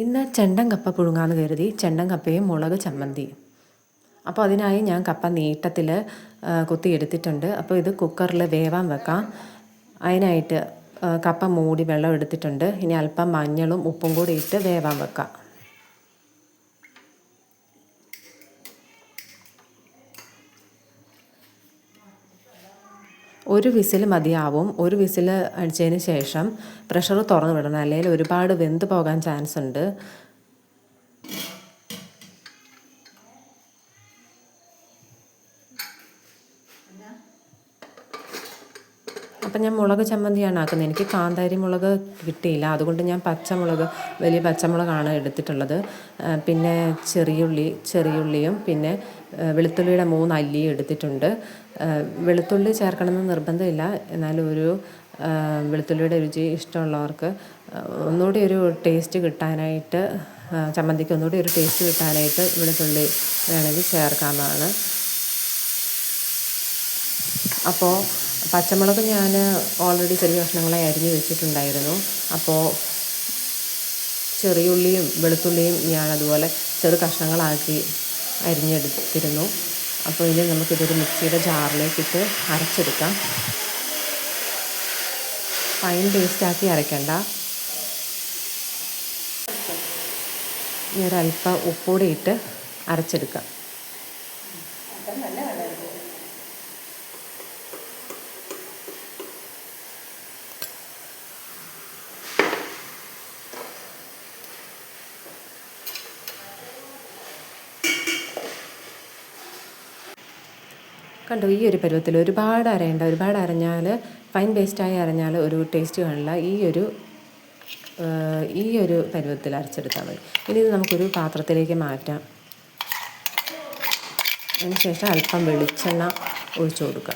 ഇന്ന് ചെണ്ടൻ കപ്പ പുഴുങ്ങാമെന്ന് കരുതി ചെണ്ടൻ കപ്പയും മുളക് ചമ്മന്തിയും അപ്പോൾ അതിനായി ഞാൻ കപ്പ നീട്ടത്തിൽ കുത്തിയെടുത്തിട്ടുണ്ട്. അപ്പോൾ ഇത് കുക്കറിൽ വേവാൻ വെക്കാം. അതിനായിട്ട് കപ്പ മൂടി വെള്ളം എടുത്തിട്ടുണ്ട്. ഇനി അല്പം മഞ്ഞളും ഉപ്പും കൂടി ഇട്ട് വേവാൻ വെക്കാം. ഒരു വിസിൽ മതിയാവും. ഒരു വിസിൽ അടിച്ചതിന് ശേഷം പ്രഷർ തുറന്നു വിടണം. അല്ലെങ്കിൽ ഒരുപാട് വെന്ത് പോകാൻ ചാൻസ് ഉണ്ട് അപ്പം ഞാൻ മുളക് ചമ്മന്തിയാണ് ആക്കുന്നത്. എനിക്ക് കാന്താരി മുളക് കിട്ടിയില്ല. അതുകൊണ്ട് ഞാൻ പച്ചമുളക് വലിയ പച്ചമുളകാണ് എടുത്തിട്ടുള്ളത്. പിന്നെ ചെറിയുള്ളി ചെറിയുള്ളിയും പിന്നെ വെളുത്തുള്ളിയുടെ മൂന്ന് അല്ലിയും എടുത്തിട്ടുണ്ട്. വെളുത്തുള്ളി ചേർക്കണമെന്ന് നിർബന്ധമില്ല. എന്നാലും ഒരു വെളുത്തുള്ളിയുടെ രുചി ഇഷ്ടമുള്ളവർക്ക് ഒന്നുകൂടി ഒരു ടേസ്റ്റ് കിട്ടാനായിട്ട് ചമ്മന്തിക്ക് ഒന്നുകൂടി ഒരു ടേസ്റ്റ് കിട്ടാനായിട്ട് വെളുത്തുള്ളി വേണമെങ്കിൽ ചേർക്കാവുന്നതാണ്. അപ്പോൾ പച്ചമുളക് ഞാൻ ഓൾറെഡി ചെറിയ കഷ്ണങ്ങളായി അരിഞ്ഞ് വെച്ചിട്ടുണ്ടായിരുന്നു. അപ്പോൾ ചെറിയുള്ളിയും വെളുത്തുള്ളിയും ഞാൻ അതുപോലെ ചെറു കഷ്ണങ്ങളാക്കി അരിഞ്ഞെടുത്തിരുന്നു. അപ്പോൾ ഇനി നമുക്കിതൊരു മിക്സിയുടെ ജാറിലേക്കിട്ട് അരച്ചെടുക്കാം. ഫൈൻ പേസ്റ്റാക്കി അരയ്ക്കണ്ട ഇനി ഒരല്പം ഇട്ട് അരച്ചെടുക്കാം. കണ്ടോ ഈ ഒരു പരുവത്തിൽ ഒരുപാട് അരയണ്ട ഒരുപാട് അരഞ്ഞാൽ ഫൈൻ പേസ്റ്റായി അരഞ്ഞാൽ ഒരു ടേസ്റ്റ് കാണില്ല. ഈ ഒരു ഈ ഒരു പരുവത്തിൽ അരച്ചെടുത്താൽ മതി. ഇനി ഇത് നമുക്കൊരു പാത്രത്തിലേക്ക് മാറ്റാം. അതിനുശേഷം അല്പം വെളിച്ചെണ്ണ ഒഴിച്ചു കൊടുക്കുക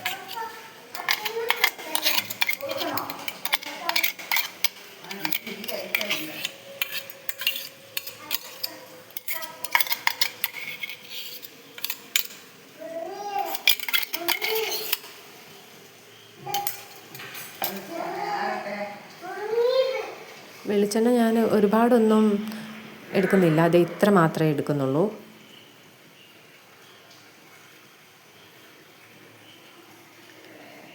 വെളിച്ചെണ്ണ ഞാൻ ഒരുപാടൊന്നും എടുക്കുന്നില്ല. അത് ഇത്ര മാത്രമേ എടുക്കുന്നുള്ളൂ.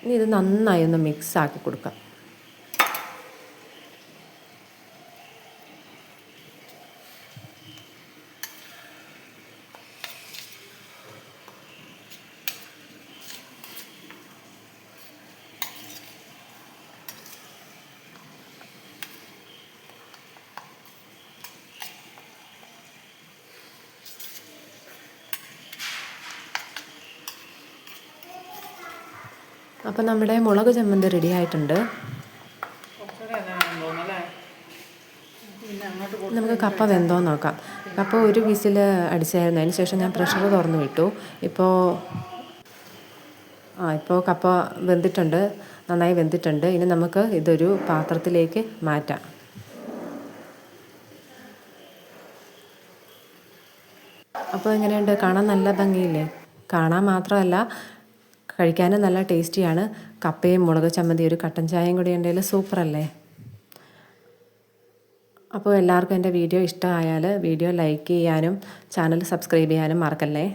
ഇനി ഇത് നന്നായി ഒന്ന് മിക്സ് ആക്കി കൊടുക്കാം. അപ്പോൾ നമ്മുടെ മുളക് ചമ്മന്തി റെഡി ആയിട്ടുണ്ട്. നമുക്ക് കപ്പ വെന്തോ നോക്കാം. കപ്പ ഒരു വിസിൽ അടിച്ചായിരുന്നു. അതിന് ശേഷം ഞാൻ പ്രഷർ തുറന്നു വിട്ടു. ഇപ്പോൾ ആ ഇപ്പോൾ കപ്പ വെന്തിട്ടുണ്ട്. നന്നായി വെന്തിട്ടുണ്ട്. ഇനി നമുക്ക് ഇതൊരു പാത്രത്തിലേക്ക് മാറ്റാം. അപ്പോൾ എങ്ങനെയുണ്ട്? കാണാൻ നല്ല ഭംഗിയില്ലേ? കാണാൻ മാത്രമല്ല കഴിക്കാനും നല്ല ടേസ്റ്റിയാണ്. കപ്പയും മുളക് ചമ്മന്തി ഒരു കട്ടൻ ചായയും കൂടി ഉണ്ടെങ്കിൽ സൂപ്പറല്ലേ? അപ്പോൾ എല്ലാവർക്കും എന്റെ വീഡിയോ ഇഷ്ടമായാൽ വീഡിയോ ലൈക്ക് ചെയ്യാനും ചാനൽ സബ്സ്ക്രൈബ് ചെയ്യാനും മറക്കല്ലേ?